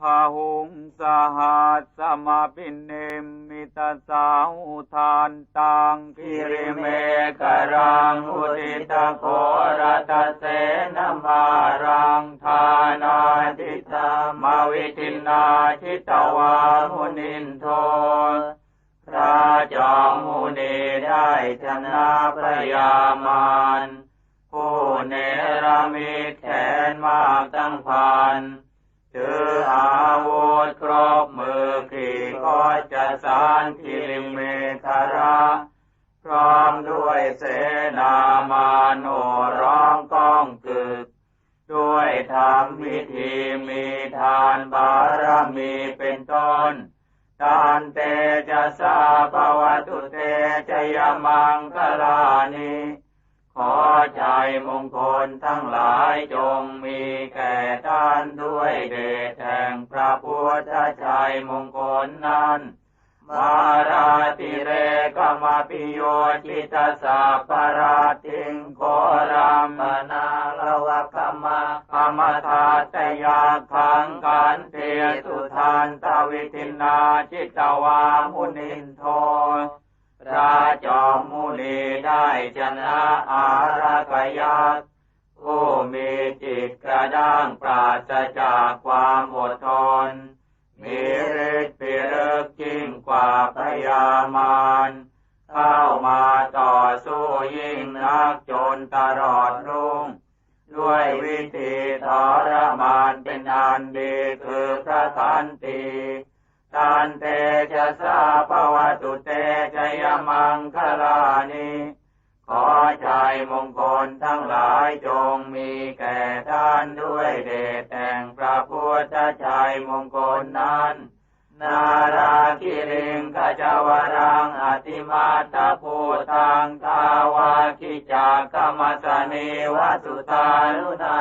พาหุงสหัสสมาปินเนมิตาสาหุทานตังคิริเมกรังอุติตะโครตเสนมารังทานาทิตามาวิทินาชิตวามุนินโทพระจอมมุนีได้ชนะพระยามารผู้เนรมิตแขนมากตั้งพัน สารคิริเมธาระพร้อมด้วยเสนามาโนร้องก้องกึก ด้วยธรรมวิธีมีทานบารมีเป็นต้นทานเตจะสาภวตุเตจยมังคลานิขอใจมงคลทั้งหลายจงมีแก่ท่านด้วยเดชแห่งพระพุทธชัยมงคลนั้น มาราติเรกมาปิโยจิตาสัพปราติงโครามนาลวะกมะกมทาตยาขังกันเตสุทานตวิทินาจิตวามุนินโทพระจอมมุนีได้ชนะอารักยักษ์ผู้มีจิตกระด้างป พยามารเข้ามาต่อสู้ยิ่งนักจนตลอดรุ่ง ด้วยวิธีทรมานเป็นอันดีคือพระสันติตันเตจะสาภวตุเตจยมังคลานิขอใจมงคลทั้งหลายจงมีแก่ท่านด้วยเดชแห่งพระพุทธชัยมงคลนั้น นาราคิริงขจาวรังอติมาตาภูตังตาวาคิจากรรมสนีวสุตานุนา